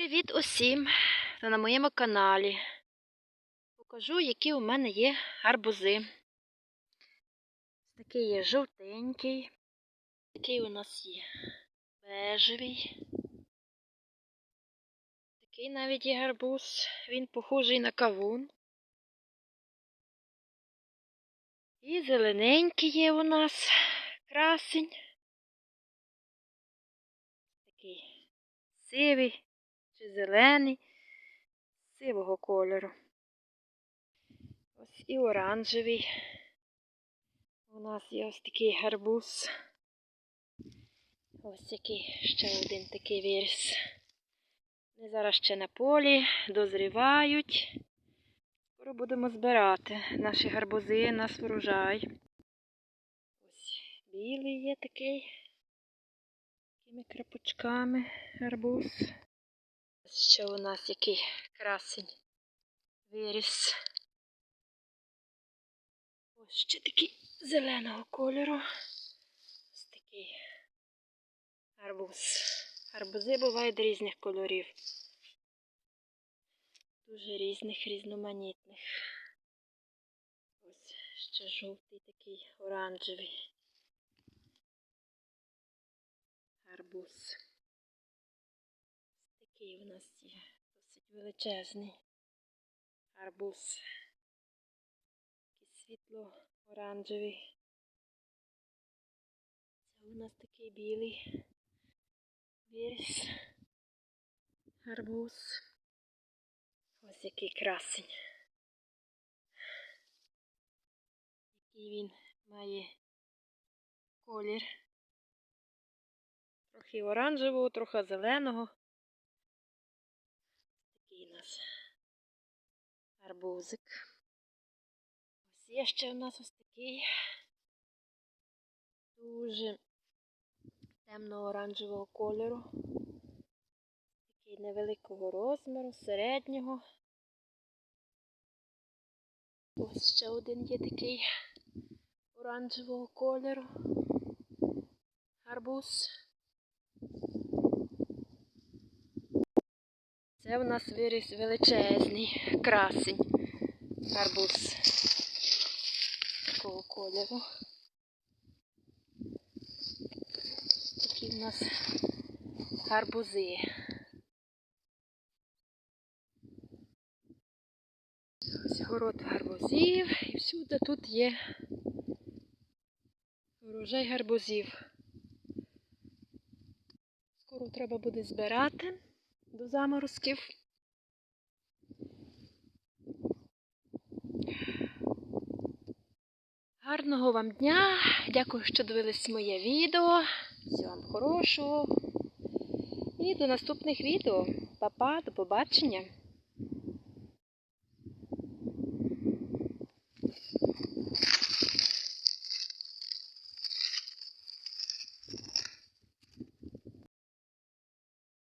Привіт усім на моєму каналі. Покажу, які у мене є гарбузи. Такий є жовтенький, такий у нас є бежевий. Такий навіть є гарбуз, він похожий на кавун. І зелененький є у нас красень. Такий сивий чи зелений, сивого кольору. Ось і оранжевий. У нас є ось такий гарбуз. Ось який ще один такий виріс. Вони зараз ще на полі, дозрівають. Скоро будемо збирати наші гарбузи, наш врожай. Ось білий є такий. Такими крапочками гарбуз. Ще у нас який красень виріс. Ось ще такий зеленого кольору. Ось такий гарбуз. Гарбузи бувають різних кольорів. Дуже різних, різноманітних. Ось ще жовтий такий оранжевий. Гарбуз. У нас є досить величезний. Такий світло-оранжевий. Це у нас такий білий виріс. Гарбуз. Ось який красень. Який він має колір. Трохи оранжевого, трохи зеленого. Такий у нас арбузик. Ось є ще у нас ось такий дуже темно-оранжевого кольору. Такий невеликого розміру, середнього. Ось ще один є такий оранжевого кольору. Гарбуз. Це в нас виріс величезний красень. Гарбуз такого кольору. Такі в нас гарбузи. Ось город гарбузів і всюди тут є урожай гарбузів. Скоро треба буде збирати до заморозків. Гарного вам дня! Дякую, що дивились моє відео. Всього вам хорошого. І до наступних відео. Па-па, до побачення!